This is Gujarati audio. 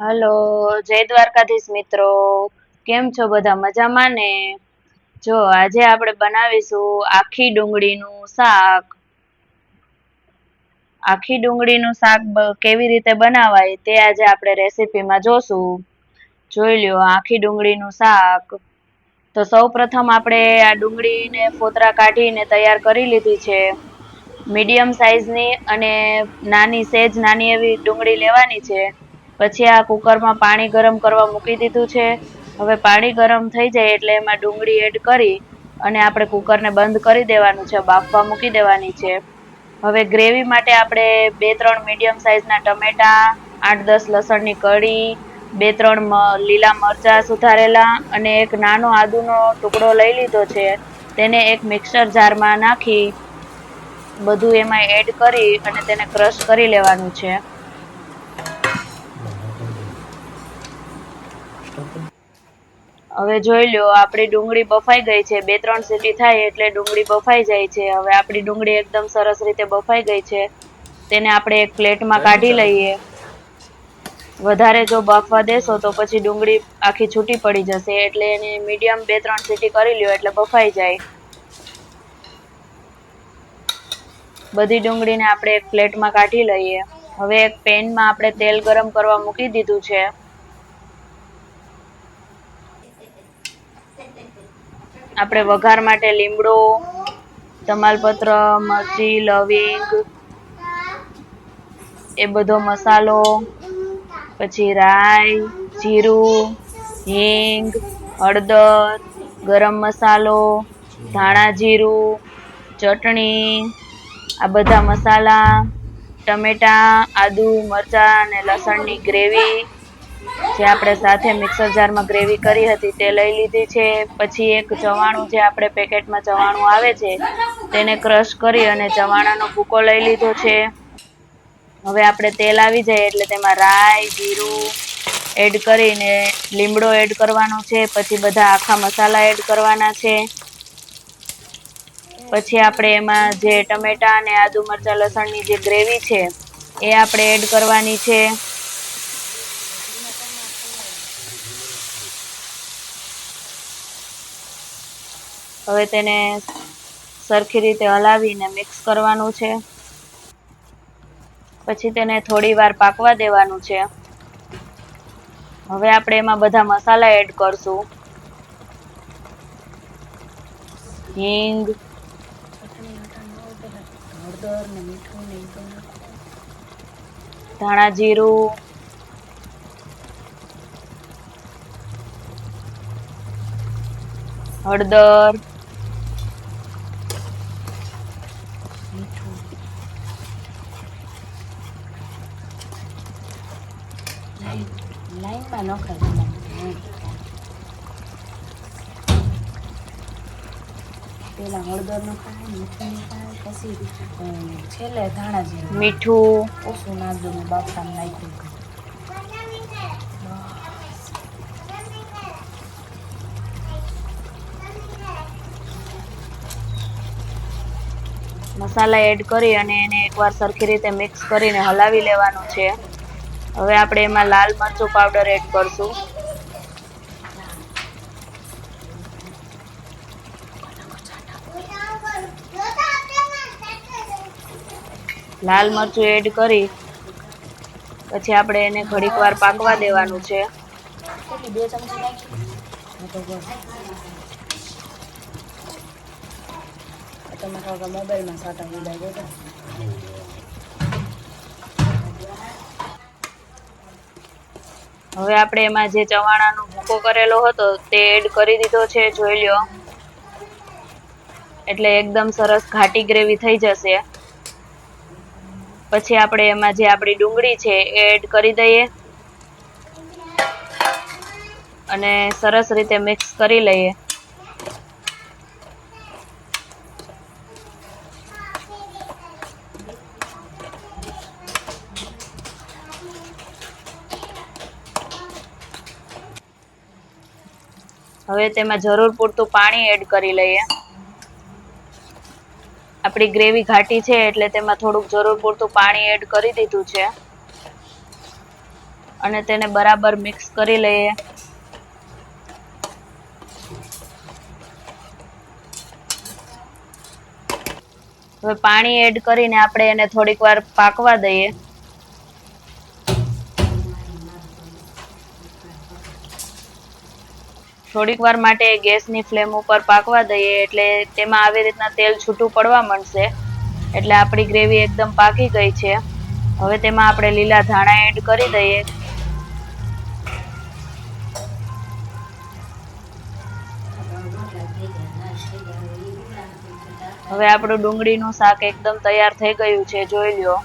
હલો, જય દ્વારકાધીશ મિત્રો. કેમ છો બધા? મજામાં ને? જો, આજે આપણે બનાવીશું આખી ડુંગળીનું શાક. આખી ડુંગળીનું શાક કેવી રીતે બનાવાય તે આજે આપણે રેસીપીમાં જોશું. જોઈ લ્યો, આખી ડુંગળીનું શાક. તો સૌ પ્રથમ આપણે આ ડુંગળીને ફોતરા કાઢીને તૈયાર કરી લીધી છે. મીડિયમ સાઇઝની અને નાની, સેજ નાની એવી ડુંગળી લેવાની છે. પછી આ કુકરમાં પાણી ગરમ કરવા મૂકી દીધું છે. હવે પાણી ગરમ થઈ જાય એટલે એમાં ડુંગળી એડ કરી અને આપણે કુકરને બંધ કરી દેવાનું છે, બાફવા મૂકી દેવાની છે. હવે ગ્રેવી માટે આપણે બે ત્રણ મીડિયમ સાઇઝના ટમેટાં, આઠ દસ લસણની કળી, બે ત્રણ લીલા મરચાં સુધારેલા અને એક નાનો આદુનો ટુકડો લઈ લીધો છે. તેને એક મિક્સર જારમાં નાખી બધું એમાં એડ કરી અને તેને ક્રશ કરી લેવાનું છે. હવે જોઈ લો આપણી ડુંગળી બફાઈ ગઈ છે. બે ત્રણ સીટી થાય એટલે ડુંગળી બફાઈ જાય છે. હવે આપણી ડુંગળી એકદમ સરસ રીતે બફાઈ ગઈ છે. તેને આપણે એક પ્લેટમાં કાઢી લઈએ. વધારે જો બફવા દેશો તો પછી ડુંગળી આખી છૂટી પડી જશે. એટલે એને મીડિયમ બે ત્રણ સીટી કરી લ્યો એટલે બફાઈ જાય. બધી ડુંગળીને આપણે એક પ્લેટમાં કાઢી લઈએ. હવે એક પેનમાં આપણે તેલ ગરમ કરવા મૂકી દીધું છે. આપણે વઘાર માટે લીમડો, તમાલપત્ર, મરચી, લવિંગ, એ બધો મસાલો, પછી રાઈ, જીરું, હિંગ, હળદર, ગરમ મસાલો, ધાણા જીરું, ચટણી, આ બધા મસાલા, ટમેટા, આદુ, મરચાં અને લસણની ગ્રેવી. જે આપણે સાથે મિક્સર જારમાં ગ્રેવી કરી હતી તે લઈ લીધી છે. પછી એક ચવાણું જે આપણે પેકેટમાં ચવાણું આવે છે, તેને ક્રશ કરી અને ચવાણાનો ભૂકો લઈ લીધો છે. હવે આપણે તેલ આવી જાય એટલે તેમાં રાઈ, જીરું એડ કરીને લીમડો એડ કરવાનો છે. પછી બધા આખા મસાલા એડ કરવાના છે. પછી આપણે એમાં જે ટમેટા અને આદુ મરચાં લસણની જે ગ્રેવી છે, એ આપણે એડ કરવાની છે. હવે તેને સરખી રીતે હલાવીને મિક્સ કરવાનું છે. પછી તેને થોડી વાર પાકવા દેવાનું છે. હવે આપણે એમાં બધા મસાલા એડ કરશું. હિંગ. ધાણા જીરું. હળદર. નખાય પેલા હળદર ખાય મીઠું. ખાય પછી છેલ્લે ધાણા જીરું મીઠું ઓછું નાખજો મેં નાખ્યું. મસાલા એડ કરી અને એને એકવાર સરખી રીતે મિક્સ કરીને હલાવી લેવાનું છે. હવે આપણે એમાં લાલ મરચું પાવડર એડ કરશું. લાલ મરચું એડ કરી, પછી આપણે એને ઘડીક વાર પાકવા દેવાનું છે. મોબાઈલમાં સાટા ઉડાઈ હવે આપણે એમાં જે ચવાણાનો ભૂકો કરેલો હતો તે એડ કરી દીધો છે, જોઈ લ્યો. એટલે એકદમ સરસ ઘાટી ગ્રેવી થઈ જશે. પછી આપણે એમાં જે આપણી ડુંગળી છે એ એડ કરી દઈએ. અને સરસ રીતે મિક્સ કરી લઈએ. હવે તેમાં જરૂર પૂરતું પાણી એડ કરી લઈએ. આપણી ગ્રેવી ઘાટી છે એટલે તેમાં થોડુંક જરૂર પૂરતું પાણી એડ કરી દીધું છે. અને તેને બરાબર મિક્સ કરી લઈએ. હવે પાણી એડ કરીને આપણે એને થોડીક વાર પાકવા દઈએ. થોડીક વાર માટે ગેસની ફ્લેમ ઉપર પાકવા દઈએ એટલે તેમાં આવી રીતના તેલ છૂટું પડવા માંડશે. એટલે આપણી ગ્રેવી એકદમ પાકી ગઈ છે. હવે તેમાં આપણે લીલા ધાણા એડ કરી દઈએ. હવે આપણું ડુંગળીનું શાક એકદમ તૈયાર થઈ ગયું છે, જોઈ લ્યો.